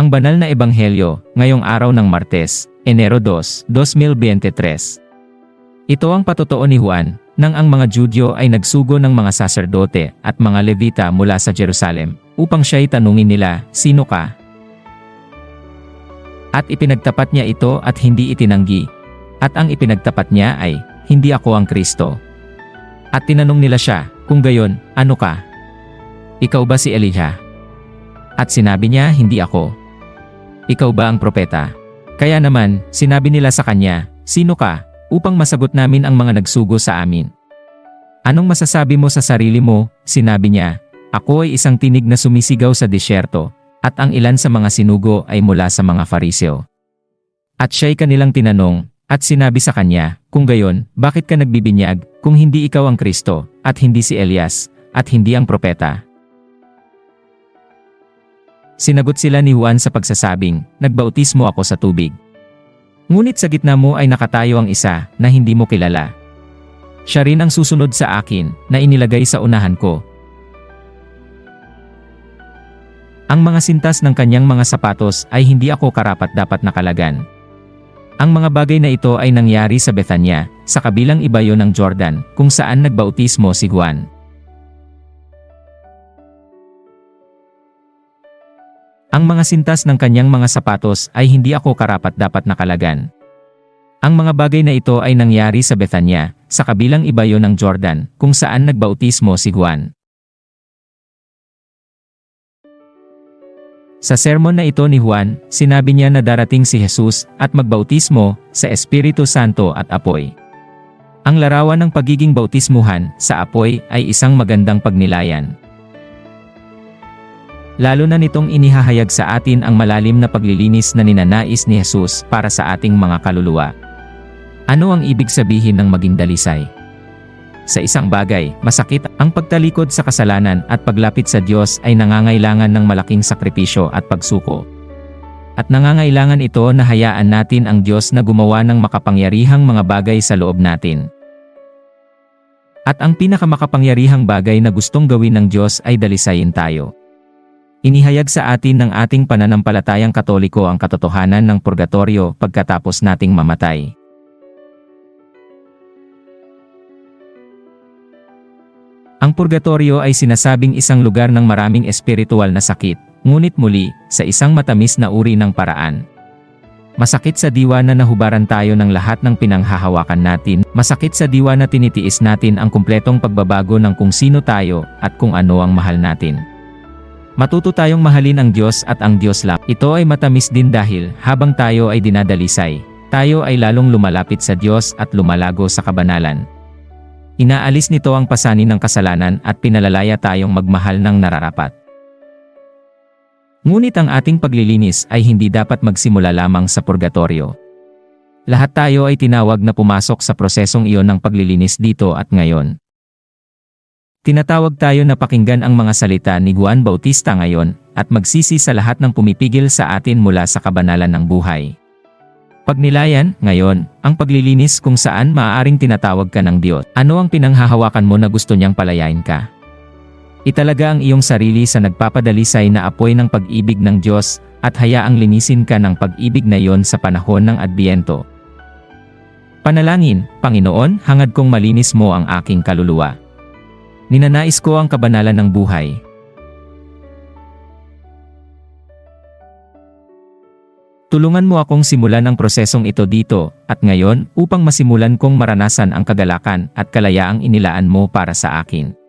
Ang banal na ebanghelyo, ngayong araw ng Martes, Enero 2, 2023. Ito ang patotoo ni Juan, nang ang mga Judyo ay nagsugo ng mga saserdote at mga Levita mula sa Jerusalem, upang siya'y tanungin nila, Sino ka? At ipinagtapat niya ito at hindi itinanggi. At ang ipinagtapat niya ay, Hindi ako ang Kristo. At tinanong nila siya, kung gayon, ano ka? Ikaw ba si Elijah? At sinabi niya, hindi ako. Ikaw ba ang propeta? Kaya naman, sinabi nila sa kanya, sino ka, upang masagot namin ang mga nagsugo sa amin. Anong masasabi mo sa sarili mo? Sinabi niya, ako ay isang tinig na sumisigaw sa disyerto, at ang ilan sa mga sinugo ay mula sa mga fariseo. At siya'y kanilang tinanong, at sinabi sa kanya, kung gayon, bakit ka nagbibinyag, kung hindi ikaw ang Kristo, at hindi si Elias, at hindi ang propeta? Sinagot sila ni Juan sa pagsasabing, Nagbautismo ako sa tubig. Ngunit sa gitna mo ay nakatayo ang isa na hindi mo kilala. Siya rin ang susunod sa akin na inilagay sa unahan ko. Ang mga sintas ng kanyang mga sapatos ay hindi ako karapat dapat nakalagan. Ang mga bagay na ito ay nangyari sa Bethania, sa kabilang ibayo ng Jordan, kung saan nagbautismo si Juan. Ang mga sintas ng kanyang mga sapatos ay hindi ako karapat dapat nakalagan. Ang mga bagay na ito ay nangyari sa Bethania, sa kabilang ibayo ng Jordan, kung saan nagbautismo si Juan. Sa sermon na ito ni Juan, sinabi niya na darating si Jesus at magbautismo sa Espiritu Santo at apoy. Ang larawan ng pagiging bautismuhan sa apoy ay isang magandang pagnilayan. Lalo na nitong inihahayag sa atin ang malalim na paglilinis na ninanais ni Jesus para sa ating mga kaluluwa. Ano ang ibig sabihin ng maging dalisay? Sa isang bagay, masakit ang pagtalikod sa kasalanan at paglapit sa Diyos ay nangangailangan ng malaking sakripisyo at pagsuko. At nangangailangan ito na hayaan natin ang Diyos na gumawa ng makapangyarihang mga bagay sa loob natin. At ang pinakamakapangyarihang bagay na gustong gawin ng Diyos ay dalisayin tayo. Inihayag sa atin ng ating pananampalatayang katoliko ang katotohanan ng purgatorio pagkatapos nating mamatay. Ang purgatorio ay sinasabing isang lugar ng maraming espiritual na sakit, ngunit muli, sa isang matamis na uri ng paraan. Masakit sa diwa na nahubaran tayo ng lahat ng pinanghahawakan natin, masakit sa diwa na tinitiis natin ang kumpletong pagbabago ng kung sino tayo at kung ano ang mahal natin. Matuto tayong mahalin ang Diyos at ang Diyos lang. Ito ay matamis din dahil habang tayo ay dinadalisay, tayo ay lalong lumalapit sa Diyos at lumalago sa kabanalan. Inaalis nito ang pasanin ng kasalanan at pinalalaya tayong magmahal ng nararapat. Ngunit ang ating paglilinis ay hindi dapat magsimula lamang sa purgatorio. Lahat tayo ay tinawag na pumasok sa prosesong iyon ng paglilinis dito at ngayon. Tinatawag tayo na pakinggan ang mga salita ni Juan Bautista ngayon at magsisi sa lahat ng pumipigil sa atin mula sa kabanalan ng buhay. Pagnilayan, ngayon, ang paglilinis kung saan maaaring tinatawag ka ng Diyos. Ano ang pinanghahawakan mo na gusto niyang palayain ka? Italaga ang iyong sarili sa nagpapadalisay na apoy ng pag-ibig ng Diyos at hayaang linisin ka ng pag-ibig na iyon sa panahon ng Adbiento. Panalangin, Panginoon, hangad kong malinis mo ang aking kaluluwa. Ninanais ko ang kabanalan ng buhay. Tulungan mo akong simulan ang prosesong ito dito at ngayon upang masimulan kong maranasan ang kagalakan at kalayaang inilaan mo para sa akin.